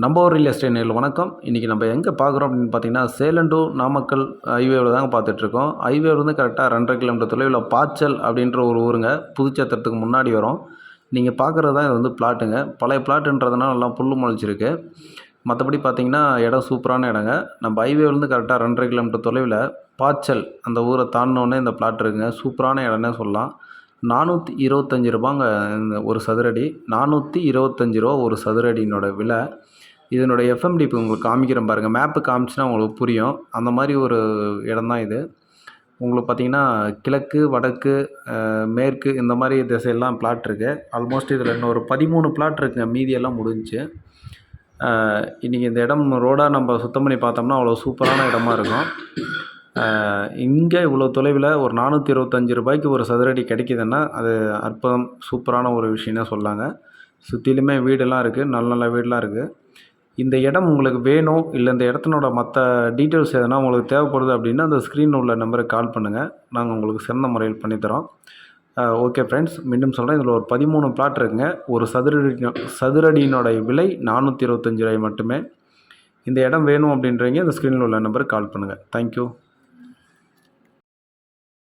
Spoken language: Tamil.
நம்ம ஒரு ரியல் எஸ்டேட் நேரில் வணக்கம். இன்றைக்கி நம்ம எங்கே பார்க்குறோம் அப்படின்னு பார்த்தீங்கன்னா சேலம் டு நாமக்கல் ஹைவேவில் தாங்க பார்த்துட்ருக்கோம். ஹைவேலேருந்து கரெக்டாக ரெண்டரை கிலோமீட்டர் தொலைவில் பாச்சல் அப்படின்ற ஒரு ஊருங்க. புதுச்சத்திரத்துக்கு முன்னாடி வரும். நீங்கள் பார்க்குறது தான் இது வந்து பிளாட்டுங்க பழைய பிளாட்டுன்றதுனால நல்லா புல்லு முளைச்சிருக்கு மற்றபடி பார்த்தீங்கன்னா இடம் சூப்பரான இடங்க. நம்ம ஹைவேலேருந்து கரெக்டாக ரெண்டரை கிலோமீட்டர் தொலைவில் பாச்சல் அந்த ஊரை தாண்டினோடனே இந்த பிளாட் இருக்குங்க. சூப்பரான இடம்னே சொல்லலாம். நானூற்றி இருபத்தஞ்சி ரூபாங்க இந்த ஒரு சதுரடி. நானூற்றி இருபத்தஞ்சி ரூபா ஒரு சதுரடியினோட விலை. இதனுடைய எஃப்எம்டி இப்போ உங்களுக்கு காமிக்கிறேன் பாருங்கள் மேப்பு காமிச்சுன்னா உங்களுக்கு புரியும். அந்த மாதிரி ஒரு இடம்தான் இது. உங்களுக்கு பார்த்தீங்கன்னா கிழக்கு வடக்கு மேற்கு இந்த மாதிரி திசையெல்லாம் பிளாட் இருக்குது ஆல்மோஸ்ட் இதில் இன்னும் ஒரு பதிமூணு பிளாட் இருக்குங்க. மீதியெல்லாம் முடிஞ்சுச்சு. இன்றைக்கி இந்த இடம் ரோடாக நம்ம சுத்தம் பண்ணி பார்த்தோம்னா அவ்வளோ சூப்பரான இடமா இருக்கும். இங்கே இவ்வளோ தொலைவில் ஒரு நானூற்றி இருபத்தஞ்சி ரூபாய்க்கு ஒரு சதுரடி கிடைக்குதுன்னா அது அற்புதம் சூப்பரான ஒரு விஷயம்னு சொல்லாங்க. சுற்றிலுமே வீடெல்லாம் இருக்குது நல்ல நல்ல வீடெலாம் இருக்குது இந்த இடம் உங்களுக்கு வேணும் இல்லை இந்த இடத்தினோட மற்ற டீட்டெயில்ஸ் எதனா உங்களுக்கு தேவைப்படுது அப்படின்னா அந்த ஸ்க்ரீனில் உள்ள நம்பருக்கு கால் பண்ணுங்கள் நாங்கள் உங்களுக்கு சிறந்த முறையில் பண்ணித்தரோம் ஓகே ஃப்ரெண்ட்ஸ் மீண்டும் சொல்கிறேன் இதில் ஒரு பதிமூணு பிளாட் இருக்குங்க. ஒரு சதுரடி சதுரடியினோட விலை நானூற்றி இருபத்தஞ்சி ரூபாய் மட்டுமே. இந்த இடம் வேணும் அப்படின்றீங்க இந்த ஸ்க்ரீனில் உள்ள நம்பருக்கு கால் பண்ணுங்கள் தேங்க்யூ